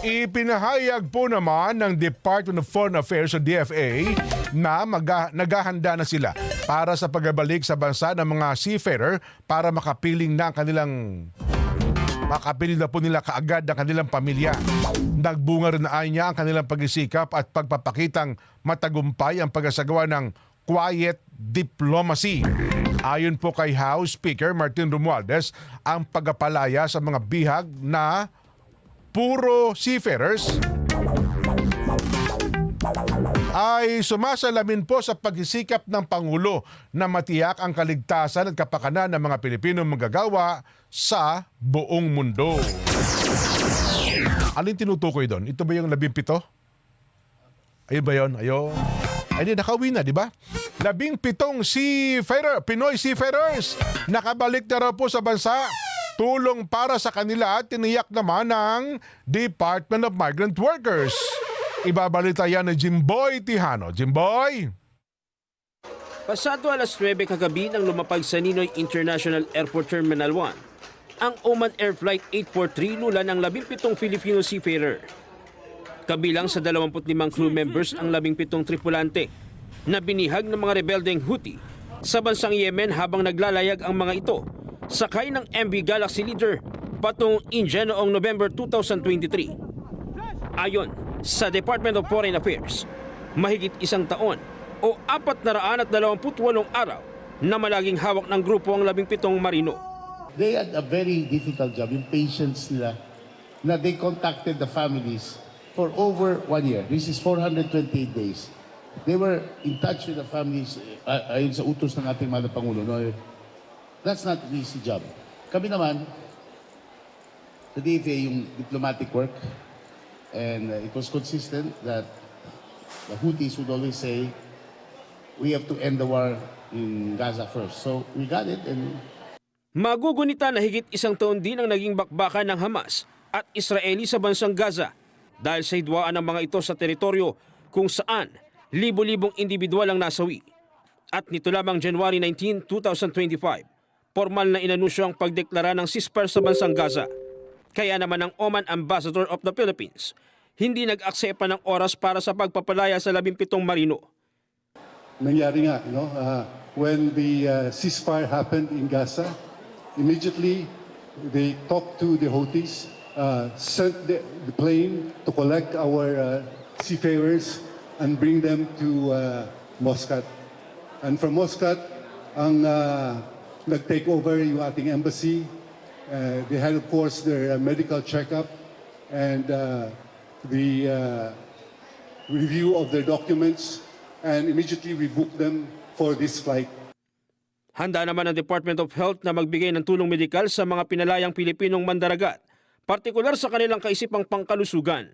Ipinahayag po naman ng Department of Foreign Affairs o DFA na naghahanda na sila para sa pagbabalik sa bansa ng mga seafarer para makapiling ang kanilang makapiling na po nila kaagad ang kanilang pamilya. Nagbunga rin na niya ang kanilang pagsisikap at pagpapakitang matagumpay ang pagkasagawa ng quiet diplomacy. Ayon po kay House Speaker Martin Romualdez, ang pagpapalaya sa mga bihag na puro seafarers ay sumasalamin po sa pagsisikap ng Pangulo na matiyak ang kaligtasan at kapakanan ng mga Pilipino manggagawa sa buong mundo. Alin tinutukoy doon? Ito ba yung labing pito? Ayun ba yun? Ayun. Ay di, nakauwi na, di ba? Labing pitong seafarer, Pinoy seafarers, nakabalik na raw po sa bansa. Tulong para sa kanila at tiniyak naman ng Department of Migrant Workers. Ibabalita yan ni Jimboy Tihano. Jimboy! Pasado alas 9 kagabi nang lumapag sa Ninoy International Airport Terminal 1, ang Oman Air Flight 843 lula ng 17 Filipino seafarer. Kabilang sa 25 crew members ang 17 tripulante na binihag ng mga rebeldeng Houthi sa bansang Yemen habang naglalayag ang mga ito sakay ng MV Galaxy Leader patungong India noong November 2023. Ayon sa Department of Foreign Affairs, mahigit isang taon o 428 araw na malaging hawak ng grupo ang 17 marino. They had a very difficult job, yung patience nila, na they contacted the families for over one year. This is 428 days. They were in touch with the families, uh, ayon sa utos ng ating mga Pangulo. No? That's not an easy job. Kami naman, sa DFA, yung diplomatic work, and uh, it was consistent that the Houthis would always say, we have to end the war in Gaza first. So we got it, and Magugunita na higit isang taon din ang naging bakbakan ng Hamas at Israeli sa bansang Gaza dahil sa hidwaan ng mga ito sa teritoryo kung saan libo-libong individual ang nasawi. At nito lamang January 19, 2025, formal na inanunsyo ang pagdeklara ng ceasefire sa bansang Gaza. Kaya naman ang Oman Ambassador of the Philippines hindi nag-aksepa ng oras para sa pagpapalaya sa 17 marino. nangyari nga, no? Uh, when the uh, ceasefire happened in Gaza, immediately they talked to the Houthis, uh, sent the, the plane to collect our uh, seafarers and bring them to uh, Muscat. And from Muscat, ang uh, nag-take over yung ating embassy. Uh, they had, of course, their uh, medical checkup and uh, the uh, review of their documents and immediately we booked them for this flight. Handa naman ang Department of Health na magbigay ng tulong medikal sa mga pinalayang Pilipinong mandaragat, partikular sa kanilang kaisipang pangkalusugan.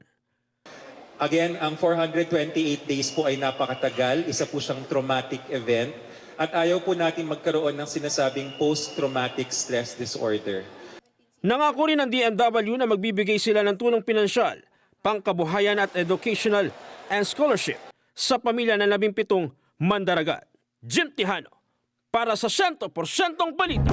Again, ang 428 days po ay napakatagal. Isa po siyang traumatic event. At ayaw po natin magkaroon ng sinasabing post-traumatic stress disorder. Nangako rin ng DMW na magbibigay sila ng tulong pinansyal, pangkabuhayan at educational and scholarship sa pamilya ng 17 mandaragat. Jim Tihano, para sa 100% balita.